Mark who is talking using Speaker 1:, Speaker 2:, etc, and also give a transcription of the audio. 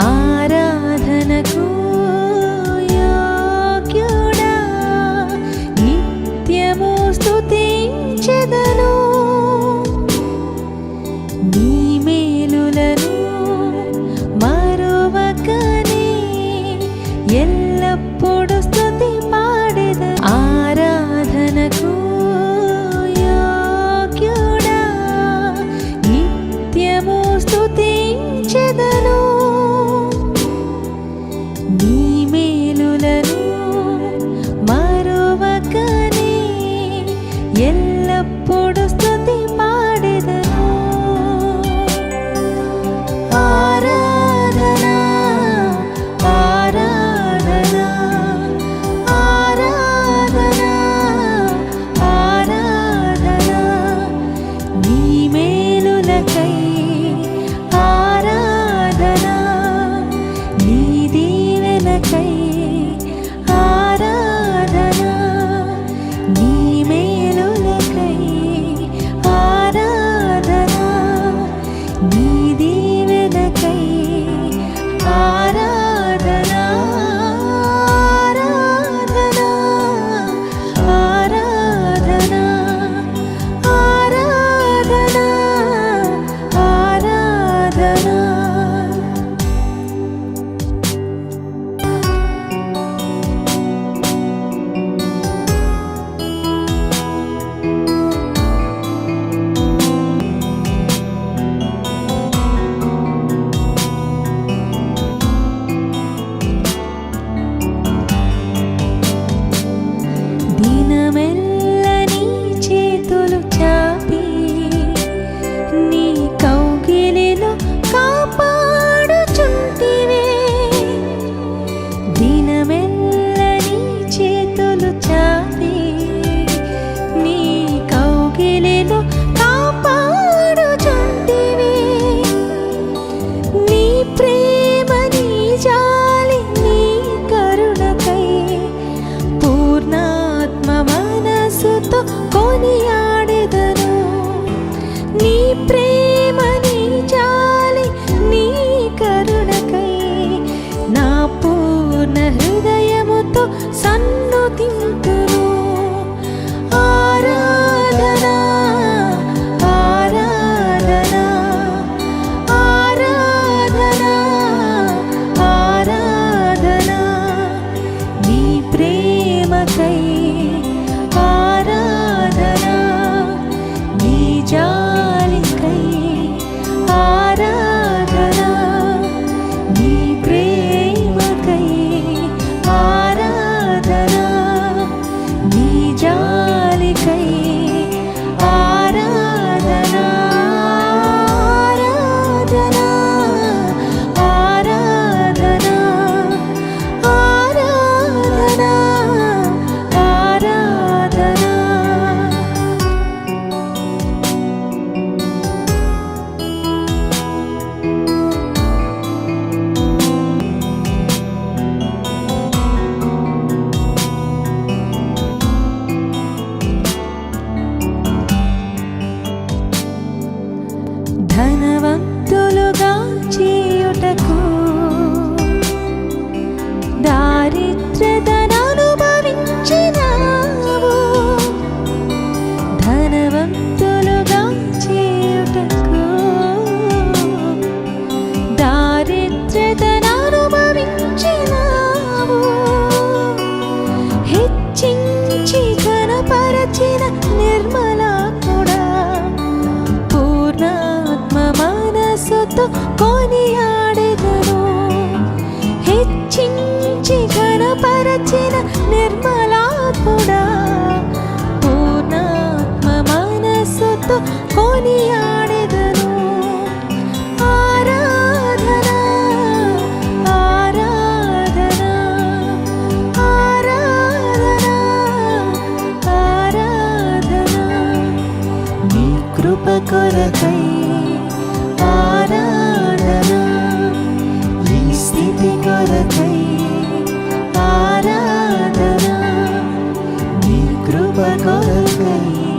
Speaker 1: ആരാ とこにあ నిర్మలా కూడా పూర్ಣాత్మ మనసుతో కొనియాడెదను. హెచ్చించి ఘనపరచిన నిర్మలా కూడా పూర్ణాత్మ మనసుతో కొనియాడ కృప కొరకై ఆరాధన ఈ స్థితి కొరకై ఆరాధన. నీ కృప కొరకై